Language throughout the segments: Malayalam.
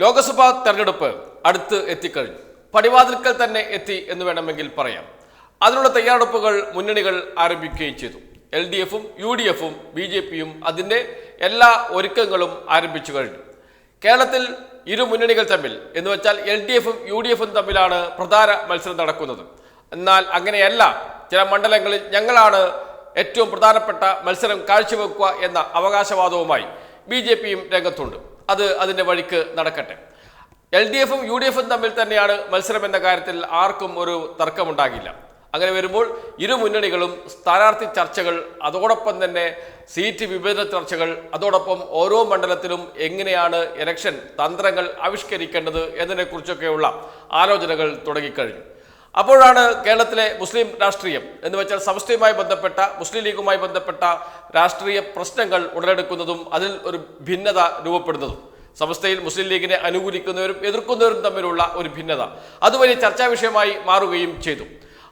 ലോക്സഭാ തെരഞ്ഞെടുപ്പ് അടുത്ത് എത്തിക്കഴിഞ്ഞു. പടിവാതിൽക്കൽ തന്നെ എത്തി എന്ന് വേണമെങ്കിൽ പറയാം. അതിനുള്ള തയ്യാറെടുപ്പുകൾ മുന്നണികൾ ആരംഭിക്കുകയും ചെയ്തു. എൽ ഡി എഫും യു ഡി എഫും ബി ജെ പിയും അതിന്റെ എല്ലാ ഒരുക്കങ്ങളും ആരംഭിച്ചു കഴിഞ്ഞു. കേരളത്തിൽ ഇരു മുന്നണികൾ തമ്മിൽ എന്ന് വെച്ചാൽ എൽ ഡി എഫും യു ഡി എഫും തമ്മിലാണ് പ്രധാന മത്സരം നടക്കുന്നത്. എന്നാൽ അങ്ങനെയല്ല ചില മണ്ഡലങ്ങളിൽ ഞങ്ങളാണ് ഏറ്റവും പ്രധാനപ്പെട്ട മത്സരം കാഴ്ചവെക്കുക എന്ന അവകാശവാദവുമായി ബി ജെ പിയും രംഗത്തുണ്ട്. അത് അതിന്റെ വഴിക്ക് നടക്കട്ടെ. എൽ ഡി എഫും യു ഡി എഫും തമ്മിൽ തന്നെയാണ് മത്സരം എന്ന കാര്യത്തിൽ ആർക്കും ഒരു തർക്കമുണ്ടാകില്ല. അങ്ങനെ വരുമ്പോൾ ഇരു മുന്നണികളും സ്ഥാനാർത്ഥി ചർച്ചകൾ അതോടൊപ്പം തന്നെ സീറ്റ് വിഭജന ചർച്ചകൾ അതോടൊപ്പം ഓരോ മണ്ഡലത്തിലും എങ്ങനെയാണ് ഇലക്ഷൻ തന്ത്രങ്ങൾ ആവിഷ്കരിക്കേണ്ടത് എന്നതിനെക്കുറിച്ചൊക്കെയുള്ള ആലോചനകൾ തുടങ്ങിക്കഴിഞ്ഞു. അപ്പോഴാണ് കേരളത്തിലെ മുസ്ലിം രാഷ്ട്രീയം എന്ന് വെച്ചാൽ സമസ്തയുമായി ബന്ധപ്പെട്ട മുസ്ലിം ലീഗുമായി ബന്ധപ്പെട്ട രാഷ്ട്രീയ പ്രശ്നങ്ങൾ ഉടലെടുക്കുന്നതും അതിൽ ഒരു ഭിന്നത രൂപപ്പെടുന്നതും സമസ്തയിൽ മുസ്ലിം ലീഗിനെ അനുകൂലിക്കുന്നവരും എതിർക്കുന്നവരും തമ്മിലുള്ള ഒരു ഭിന്നത. അത് വലിയ ചർച്ചാ വിഷയമായി മാറുകയും ചെയ്തു.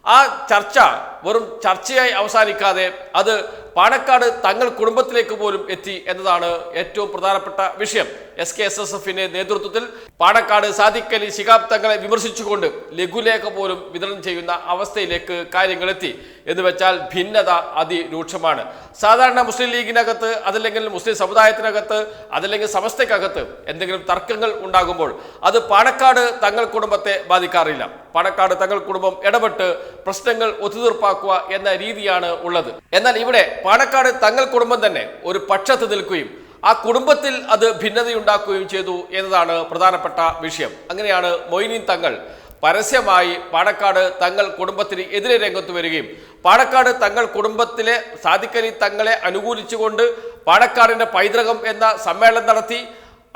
ആ ചർച്ച വെറും ചർച്ചയായി അവസാനിക്കാതെ അത് പാണക്കാട് തങ്ങൾ കുടുംബത്തിലേക്ക് പോലും എത്തി എന്നതാണ് ഏറ്റവും പ്രധാനപ്പെട്ട വിഷയം. എസ് കെ എസ് എസ് എഫിന്റെ നേതൃത്വത്തിൽ പാണക്കാട് സാദിഖ് അലി ശിഹാബ് തങ്ങളെ വിമർശിച്ചുകൊണ്ട് ലഘുലേഖ പോലും വിതരണം ചെയ്യുന്ന അവസ്ഥയിലേക്ക് കാര്യങ്ങൾ എത്തി. എന്ന് വെച്ചാൽ ഭിന്നത അതിരൂക്ഷമാണ്. സാധാരണ മുസ്ലിം ലീഗിനകത്ത് അതല്ലെങ്കിൽ മുസ്ലിം സമുദായത്തിനകത്ത് അതല്ലെങ്കിൽ സമസ്തയ്ക്കകത്ത് എന്തെങ്കിലും തർക്കങ്ങൾ ഉണ്ടാകുമ്പോൾ അത് പാണക്കാട് തങ്ങൾ കുടുംബത്തെ ബാധിക്കാറില്ല. പാണക്കാട് തങ്ങൾ കുടുംബം ഇടപെട്ട് പ്രശ്നങ്ങൾ ഒത്തുതീർപ്പാക്കുക എന്ന രീതിയാണ് ഉള്ളത്. എന്നാൽ ഇവിടെ പാണക്കാട് തങ്ങൾ കുടുംബം തന്നെ ഒരു പക്ഷത്ത് നിൽക്കുകയും ആ കുടുംബത്തിൽ അത് ഭിന്നതയുണ്ടാക്കുകയും ചെയ്തു എന്നതാണ് പ്രധാനപ്പെട്ട വിഷയം. അങ്ങനെയാണ് മൊയ്നീൻ തങ്ങൾ പരസ്യമായി പാണക്കാട് തങ്ങൾ കുടുംബത്തിന് എതിരെ രംഗത്ത് വരികയും പാണക്കാട് തങ്ങൾ കുടുംബത്തിലെ സാധിക്കലി തങ്ങളെ അനുകൂലിച്ചുകൊണ്ട് പാണക്കാടിന്റെ പൈതൃകം എന്ന സമ്മേളനം നടത്തി.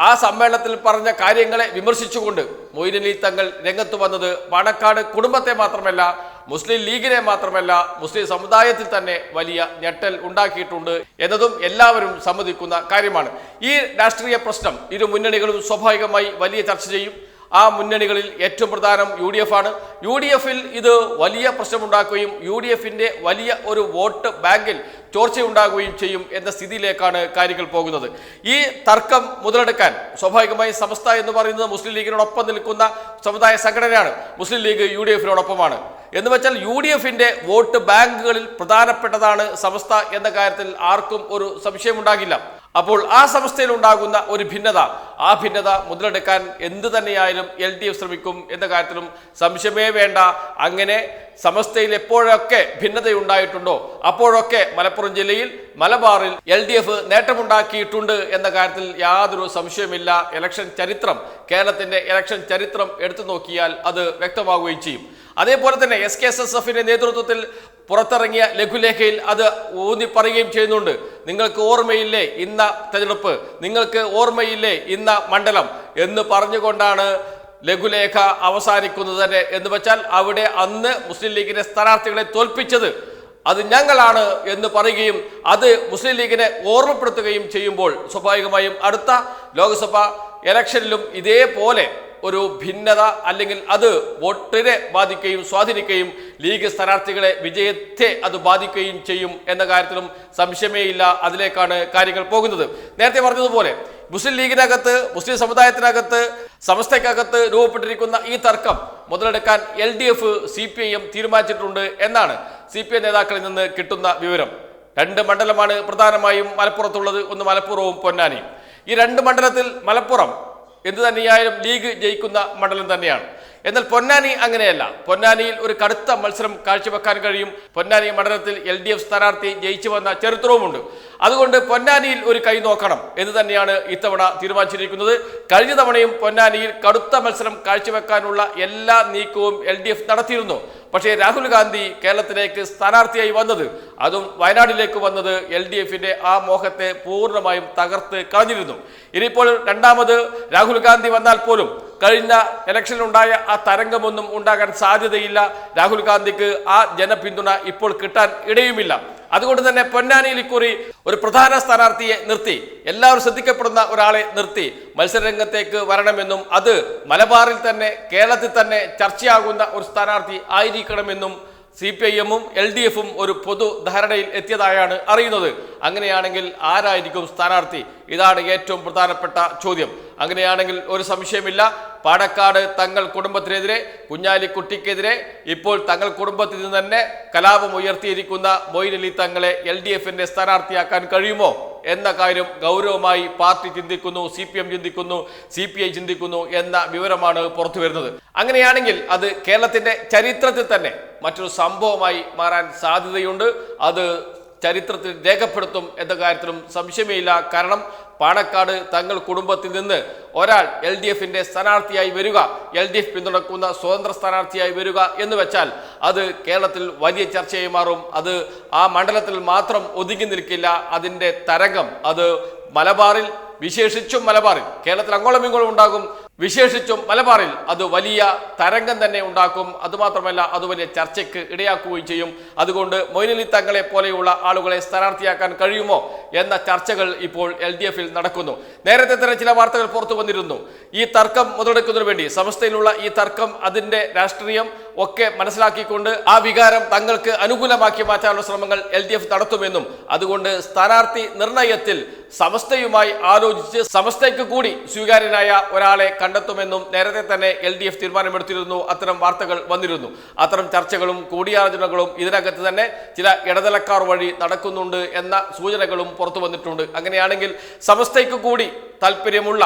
ആ സമ്മേളനത്തിൽ പറഞ്ഞ കാര്യങ്ങളെ വിമർശിച്ചുകൊണ്ട് മൊയ്നലി തങ്ങൾ രംഗത്ത് വന്നത് പാണക്കാട് കുടുംബത്തെ മാത്രമല്ല മുസ്ലിം ലീഗിനെ മാത്രമല്ല മുസ്ലിം സമുദായത്തിൽ തന്നെ വലിയ ഞെട്ടൽ ഉണ്ടാക്കിയിട്ടുണ്ട് എന്നതും എല്ലാവരും സമ്മതിക്കുന്ന കാര്യമാണ്. ഈ രാഷ്ട്രീയ പ്രശ്നം ഇരു മുന്നണികളും സ്വാഭാവികമായി വലിയ ചർച്ച ചെയ്യും. ആ മുന്നണികളിൽ ഏറ്റവും പ്രധാനം യു ഡി എഫ് ആണ്. യു ഡി എഫിൽ ഇത് വലിയ പ്രശ്നമുണ്ടാക്കുകയും യു ഡി എഫിന്റെ വലിയ ഒരു വോട്ട് ബാങ്കിൽ ചോർച്ചയുണ്ടാകുകയും ചെയ്യും എന്ന സ്ഥിതിയിലേക്കാണ് കാര്യങ്ങൾ പോകുന്നത്. ഈ തർക്കം മുതലെടുക്കാൻ സ്വാഭാവികമായി സമസ്ത എന്ന് പറയുന്നത് മുസ്ലിം ലീഗിനോടൊപ്പം നിൽക്കുന്ന സമുദായ സംഘടനയാണ്. മുസ്ലിം ലീഗ് യു ഡി എഫിനോടൊപ്പമാണ്. എന്ന് വെച്ചാൽ യു ഡി എഫിന്റെ വോട്ട് ബാങ്കുകളിൽ പ്രധാനപ്പെട്ടതാണ് സമസ്ത എന്ന കാര്യത്തിൽ ആർക്കും ഒരു സംശയമുണ്ടാകില്ല അപ്പോൾ ആ സംസ്ഥയിൽ ഉണ്ടാകുന്ന ഒരു ഭിന്നത ആ ഭിന്നത മുതലെടുക്കാൻ എന്ത് തന്നെയായാലും എൽ ഡി എഫ് ശ്രമിക്കും എന്ന കാര്യത്തിലും സംശയമേ വേണ്ട. അങ്ങനെ സമസ്തയിൽ എപ്പോഴൊക്കെ ഭിന്നതയുണ്ടായിട്ടുണ്ടോ അപ്പോഴൊക്കെ മലപ്പുറം ജില്ലയിൽ മലബാറിൽ എൽ ഡി എഫ് നേട്ടമുണ്ടാക്കിയിട്ടുണ്ട് എന്ന കാര്യത്തിൽ യാതൊരു സംശയമില്ല ഇലക്ഷൻ ചരിത്രം കേരളത്തിന്റെ ഇലക്ഷൻ ചരിത്രം എടുത്തു നോക്കിയാൽ അത് വ്യക്തമാവുകയും ചെയ്യും. അതേപോലെ തന്നെ എസ് കെ എസ് എസ് എഫിന്റെ നേതൃത്വത്തിൽ പുറത്തിറങ്ങിയ ലഘുലേഖയിൽ അത് ഊന്നി പറയുകയും ചെയ്യുന്നുണ്ട്. നിങ്ങൾക്ക് ഓർമ്മയില്ലേ ഇന്ന തെരഞ്ഞെടുപ്പ്? നിങ്ങൾക്ക് ഓർമ്മയില്ലേ ഇന്ന മണ്ഡലം? എന്ന് പറഞ്ഞുകൊണ്ടാണ് ലഘുലേഖ അവസാനിക്കുന്നത് തന്നെ. എന്ന് വെച്ചാൽ അവിടെ അന്ന് മുസ്ലിം ലീഗിന്റെ സ്ഥാനാർത്ഥികളെ തോൽപ്പിച്ചത് അത് ഞങ്ങളാണ് എന്ന് പറയുകയും അത് മുസ്ലിം ലീഗിനെ ഓർമ്മപ്പെടുത്തുകയും ചെയ്യുമ്പോൾ സ്വാഭാവികമായും അടുത്ത ലോക്സഭ ഇലക്ഷനിലും ഇതേപോലെ ഒരു ഭിന്നത അല്ലെങ്കിൽ അത് വോട്ടിനെ ബാധിക്കുകയും സ്വാധീനിക്കുകയും ലീഗ് സ്ഥാനാർത്ഥികളെ വിജയത്തെ അത് ബാധിക്കുകയും ചെയ്യും എന്ന കാര്യത്തിലും സംശയമേ ഇല്ല അതിലേക്കാണ് കാര്യങ്ങൾ പോകുന്നത്. നേരത്തെ പറഞ്ഞതുപോലെ മുസ്ലിം ലീഗിനകത്ത് മുസ്ലിം സമുദായത്തിനകത്ത് സമസ്തയ്ക്കകത്ത് രൂപപ്പെട്ടിരിക്കുന്ന ഈ തർക്കം മുതലെടുക്കാൻ L D F C P I M തീരുമാനിച്ചിട്ടുണ്ട് എന്നാണ് സി പി ഐ നേതാക്കളിൽ നിന്ന് കിട്ടുന്ന വിവരം. രണ്ട് മണ്ഡലമാണ് പ്രധാനമായും മലപ്പുറത്തുള്ളത് ഒന്ന് മലപ്പുറവും പൊന്നാനിയും. ഈ രണ്ട് മണ്ഡലത്തിൽ മലപ്പുറം എന്ത് തന്നെയായാലും ലീഗ് ജയിക്കുന്ന മണ്ഡലം തന്നെയാണ്. എന്നാൽ പൊന്നാനി അങ്ങനെയല്ല. പൊന്നാനിയിൽ ഒരു കടുത്ത മത്സരം കാഴ്ചവെക്കാൻ കഴിയും. പൊന്നാനി മണ്ഡലത്തിൽ എൽ ഡി എഫ് സ്ഥാനാർത്ഥി ജയിച്ചു വന്ന ചരിത്രവുമുണ്ട്. അതുകൊണ്ട് പൊന്നാനിയിൽ ഒരു കൈ നോക്കണം എന്ന് തന്നെയാണ് ഇത്തവണ തീരുമാനിച്ചിരിക്കുന്നത്. കഴിഞ്ഞ തവണയും പൊന്നാനിയിൽ കടുത്ത മത്സരം കാഴ്ചവെക്കാനുള്ള എല്ലാ നീക്കവും എൽ നടത്തിയിരുന്നു. പക്ഷേ രാഹുൽ ഗാന്ധി കേരളത്തിലേക്ക് സ്ഥാനാർത്ഥിയായി വന്നത് അതും വയനാട്ടിലേക്ക് വന്നത് എൽ ഡി എഫിന്റെ ആ മോഹത്തെ പൂർണമായും തകർത്ത് കളഞ്ഞിരുന്നു. ഇനിയിപ്പോൾ രണ്ടാമത് രാഹുൽ ഗാന്ധി വന്നാൽ പോലും കഴിഞ്ഞ ഇലക്ഷനിലുണ്ടായ ആ തരംഗമൊന്നും ഉണ്ടാകാൻ സാധ്യതയില്ല. രാഹുൽ ഗാന്ധിക്ക് ആ ജനപിന്തുണ ഇപ്പോൾ കിട്ടാൻ ഇടയുമില്ല. അതുകൊണ്ട് തന്നെ പൊന്നാനിയിൽ ഇക്കുറി ഒരു പ്രധാന സ്ഥാനാർത്ഥിയെ നിർത്തി. എല്ലാവരും ശ്രദ്ധിക്കപ്പെടുന്ന ഒരാളെ നിർത്തി. മത്സരരംഗത്തേക്ക് വരണമെന്നും അത് മലബാറിൽ തന്നെ കേരളത്തിൽ തന്നെ ചർച്ചയാകുന്ന ഒരു സ്ഥാനാർത്ഥി ആയിരിക്കണമെന്നും സി പി ഐ എമ്മും എൽ ഡി എഫും ഒരു പൊതു ധാരണയിൽ എത്തിയതായാണ് അറിയുന്നത്. അങ്ങനെയാണെങ്കിൽ ആരായിരിക്കും സ്ഥാനാർത്ഥി? ഇതാണ് ഏറ്റവും പ്രധാനപ്പെട്ട ചോദ്യം. അങ്ങനെയാണെങ്കിൽ ഒരു സംശയമില്ല. പാണക്കാട് തങ്ങൾ കുടുംബത്തിനെതിരെ കുഞ്ഞാലിക്കുട്ടിക്കെതിരെ ഇപ്പോൾ തങ്ങൾ കുടുംബത്തിൽ നിന്ന് തന്നെ കലാപം ഉയർത്തിയിരിക്കുന്ന മൊയ്ൻ അലി തങ്ങളെ എൽ ഡി എഫിന്റെ സ്ഥാനാർത്ഥിയാക്കാൻ കഴിയുമോ എന്ന കാര്യം ഗൗരവമായി പാർട്ടി ചിന്തിക്കുന്നു സി പി എം ചിന്തിക്കുന്നു സി പി ഐ ചിന്തിക്കുന്നു എന്ന വിവരമാണ് പുറത്തു വരുന്നത്. അങ്ങനെയാണെങ്കിൽ അത് കേരളത്തിന്റെ ചരിത്രത്തിൽ തന്നെ മറ്റൊരു സംഭവമായി മാറാൻ സാധ്യതയുണ്ട്. അത് ചരിത്രത്തിൽ രേഖപ്പെടുത്തും എന്ന കാര്യത്തിലും സംശയമേയില്ല കാരണം പാണക്കാട് തങ്ങൾ കുടുംബത്തിൽ നിന്ന് ഒരാൾ എൽ ഡി എഫിന്റെ സ്ഥാനാർത്ഥിയായി വരിക എൽ ഡി എഫ് പിന്തുണക്കുന്ന സ്വതന്ത്ര സ്ഥാനാർത്ഥിയായി വരിക എന്ന് വെച്ചാൽ അത് കേരളത്തിൽ വലിയ ചർച്ചയായി മാറും. അത് ആ മണ്ഡലത്തിൽ മാത്രം ഒതുങ്ങി നിൽക്കില്ല. അതിന്റെ തരംഗം അത് മലബാറിൽ വിശേഷിച്ചും മലബാറിൽ കേരളത്തിൽ അങ്ങോളം ഇങ്ങോളം ഉണ്ടാകും. വിശേഷിച്ചും മലബാറിൽ അത് വലിയ തരംഗം തന്നെ ഉണ്ടാക്കും. അതുമാത്രമല്ല അത് വലിയ ചർച്ചയ്ക്ക് ഇടയാക്കുകയും ചെയ്യും. അതുകൊണ്ട് മൊയ്നലി തങ്ങളെ പോലെയുള്ള ആളുകളെ സ്ഥാനാർത്ഥിയാക്കാൻ കഴിയുമോ എന്ന ചർച്ചകൾ ഇപ്പോൾ എൽ ഡി എഫിൽ നടക്കുന്നു. നേരത്തെ തന്നെ ചില വാർത്തകൾ പുറത്തു വന്നിരുന്നു. ഈ തർക്കം മുതലെടുക്കുന്നതിന് വേണ്ടി സമസ്തയിലുള്ള ഈ തർക്കം അതിന്റെ രാഷ്ട്രീയം ഒക്കെ മനസ്സിലാക്കിക്കൊണ്ട് ആ വികാരം തങ്ങൾക്ക് അനുകൂലമാക്കി മാറ്റാനുള്ള ശ്രമങ്ങൾ എൽ ഡി എഫ് നടത്തുമെന്നും അതുകൊണ്ട് സ്ഥാനാർത്ഥി നിർണയത്തിൽ സമസ്തയുമായി ആലോചിച്ച് സമസ്തയ്ക്ക് കൂടി സ്വീകാര്യനായ ഒരാളെ കണ്ടെത്തുമെന്നും നേരത്തെ തന്നെ എൽ ഡി എഫ് തീരുമാനമെടുത്തിരുന്നു. അത്തരം വാർത്തകൾ വന്നിരുന്നു. അത്തരം ചർച്ചകളും കൂടിയാലോചനകളും ഇതിനകത്ത് തന്നെ ചില ഇടനിലക്കാർ വഴി നടക്കുന്നുണ്ട് എന്ന സൂചനകളും പുറത്തു വന്നിട്ടുണ്ട്. അങ്ങനെയാണെങ്കിൽ സമസ്തയ്ക്ക് കൂടി താല്പര്യമുള്ള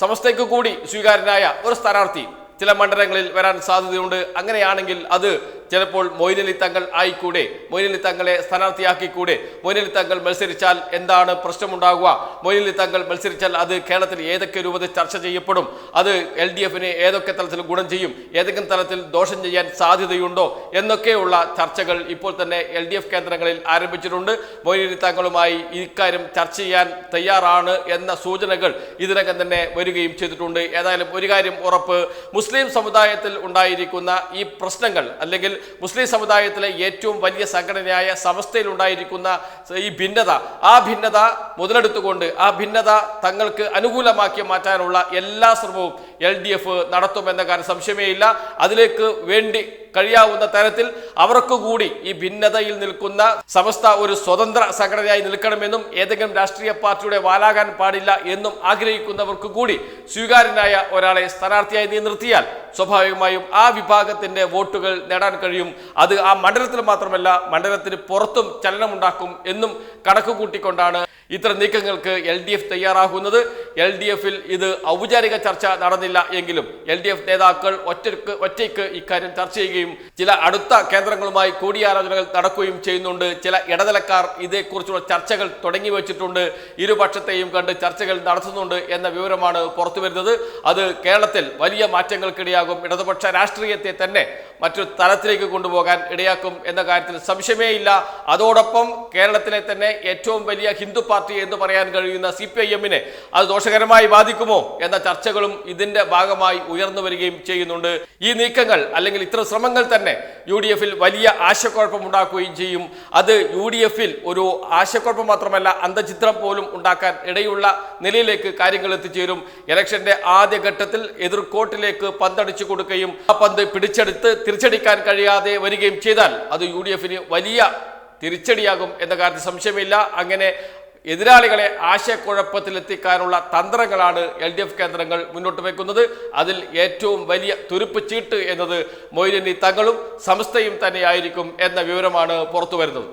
സമസ്തയ്ക്ക് കൂടി സ്വീകാര്യനായ ഒരു സ്ഥാനാർത്ഥി ചില മണ്ഡലങ്ങളിൽ വരാൻ സാധ്യതയുണ്ട്. അങ്ങനെയാണെങ്കിൽ അത് ചിലപ്പോൾ മൊയ്നലി തങ്ങൾ ആയിക്കൂടെ മൊയ്നലി തങ്ങളെ സ്ഥാനാർത്ഥിയാക്കിക്കൂടെ. മൊയ്നലി തങ്ങൾ മത്സരിച്ചാൽ എന്താണ് പ്രശ്നമുണ്ടാകുക മൊയ്നലി തങ്ങൾ മത്സരിച്ചാൽ അത് കേരളത്തിൽ ഏതൊക്കെ രൂപത്തിൽ ചർച്ച ചെയ്യപ്പെടും? അത് എൽ ഡി എഫിന് ഏതൊക്കെ തലത്തിൽ ഗുണം ചെയ്യും? ഏതെങ്കിലും തലത്തിൽ ദോഷം ചെയ്യാൻ സാധ്യതയുണ്ടോ? എന്നൊക്കെയുള്ള ചർച്ചകൾ ഇപ്പോൾ തന്നെ എൽ ഡി എഫ് കേന്ദ്രങ്ങളിൽ ആരംഭിച്ചിട്ടുണ്ട്. മൊയ്നലി തങ്ങളുമായി ഇക്കാര്യം ചർച്ച ചെയ്യാൻ തയ്യാറാണ് എന്ന സൂചനകൾ ഇതിനകം തന്നെ വരികയും ചെയ്തിട്ടുണ്ട്. ഏതായാലും ഒരു കാര്യം ഉറപ്പ് മുസ്ലിം സമുദായത്തിൽ ഉണ്ടായിരിക്കുന്ന ഈ പ്രശ്നങ്ങൾ അല്ലെങ്കിൽ മുസ്ലിം സമുദായത്തിലെ ഏറ്റവും വലിയ സംഘടനയായ സമസ്തയിൽ ഉണ്ടായിരിക്കുന്ന ഈ ഭിന്നത ആ ഭിന്നത മുതലെടുത്തുകൊണ്ട് ആ ഭിന്നത തങ്ങൾക്ക് അനുകൂലമാക്കി മാറ്റാനുള്ള എല്ലാ ശ്രമവും എൽ ഡി എഫ് നടത്തുമെന്ന കാര്യം സംശയമേയില്ല അതിലേക്ക് വേണ്ടി കഴിയാവുന്ന തരത്തിൽ അവർക്കു കൂടി ഈ ഭിന്നതയിൽ നിൽക്കുന്ന സമസ്ത ഒരു സ്വതന്ത്ര സംഘടനയായി നിൽക്കണമെന്നും ഏതെങ്കിലും രാഷ്ട്രീയ പാർട്ടിയുടെ വാലാകാൻ പാടില്ല എന്നും ആഗ്രഹിക്കുന്നവർക്ക് കൂടി സ്വീകാര്യനായ ഒരാളെ സ്ഥാനാർത്ഥിയായി നീ നിർത്തിയാൽ സ്വാഭാവികമായും ആ വിഭാഗത്തിന്റെ വോട്ടുകൾ നേടാൻ കഴിയും. അത് ആ മണ്ഡലത്തിൽ മാത്രമല്ല മണ്ഡലത്തിന് പുറത്തും ചലനമുണ്ടാക്കും എന്നും കണക്ക് കൂട്ടിക്കൊണ്ടാണ് ഇത്തരം നീക്കങ്ങൾക്ക് എൽ ഡി എഫ് തയ്യാറാകുന്നത്. എൽ ഡി എഫിൽ ഇത് ഔപചാരിക ചർച്ച നടന്നില്ല എങ്കിലും എൽ ഡി എഫ് നേതാക്കൾ ഒറ്റയ്ക്ക് ഒറ്റയ്ക്ക് ഇക്കാര്യം ചർച്ച ചെയ്യുകയും ചില അടുത്ത കേന്ദ്രങ്ങളുമായി കൂടിയാലോചനകൾ നടക്കുകയും ചെയ്യുന്നുണ്ട്. ചില ഇടനിലക്കാർ ഇതേക്കുറിച്ചുള്ള ചർച്ചകൾ തുടങ്ങി വെച്ചിട്ടുണ്ട്. ഇരുപക്ഷത്തെയും കണ്ട് ചർച്ചകൾ നടത്തുന്നുണ്ട് എന്ന വിവരമാണ് പുറത്തുവരുന്നത്. അത് കേരളത്തിൽ വലിയ മാറ്റങ്ങൾക്കിടയാകും. ഇടതുപക്ഷ രാഷ്ട്രീയത്തെ തന്നെ മറ്റൊരു തലത്തിലേക്ക് കൊണ്ടുപോകാൻ ഇടയാക്കും എന്ന കാര്യത്തിൽ സംശയമേ ഇല്ല അതോടൊപ്പം കേരളത്തിലെ തന്നെ ഏറ്റവും വലിയ ഹിന്ദു പാർട്ടി എന്ന് പറയാൻ കഴിയുന്ന സി പി ഐ എമ്മിനെ അത് ദോഷകരമായി ബാധിക്കുമോ എന്ന ചർച്ചകളും ഇതിന്റെ ഭാഗമായി ഉയർന്നു വരികയും ചെയ്യുന്നുണ്ട്. ഈ നീക്കങ്ങൾ അല്ലെങ്കിൽ ഇത്തരം ശ്രമങ്ങൾ തന്നെ യു ഡി എഫിൽ വലിയ ആശയക്കുഴപ്പം ഉണ്ടാക്കുകയും ചെയ്യും. അത് യു ഡി എഫിൽ ഒരു ആശയക്കുഴപ്പം മാത്രമല്ല അന്തചിത്രം പോലും ഉണ്ടാക്കാൻ ഇടയുള്ള നിലയിലേക്ക് കാര്യങ്ങൾ എത്തിച്ചേരും. ഇലക്ഷന്റെ ആദ്യഘട്ടത്തിൽ എതിർക്കോട്ടിലേക്ക് പന്തടിച്ചു കൊടുക്കുകയും ആ പന്ത് പിടിച്ചെടുത്ത് തിരിച്ചടിക്കാൻ കഴിയാതെ വരികയും ചെയ്താൽ അത് യു ഡി എഫിന് വലിയ തിരിച്ചടിയാകും എന്ന കാര്യത്തിൽ സംശയമില്ല. അങ്ങനെ എതിരാളികളെ ആശയക്കുഴപ്പത്തിലെത്തിക്കാനുള്ള തന്ത്രങ്ങളാണ് എൽ ഡി എഫ് കേന്ദ്രങ്ങൾ മുന്നോട്ട് വയ്ക്കുന്നത് അതിൽ ഏറ്റവും വലിയ തുരുപ്പ് ചീട്ട് എന്നത് മൊയ്ലി തങ്ങളും സംസ്ഥയും തന്നെയായിരിക്കും എന്ന വിവരമാണ് പുറത്തു വരുന്നത്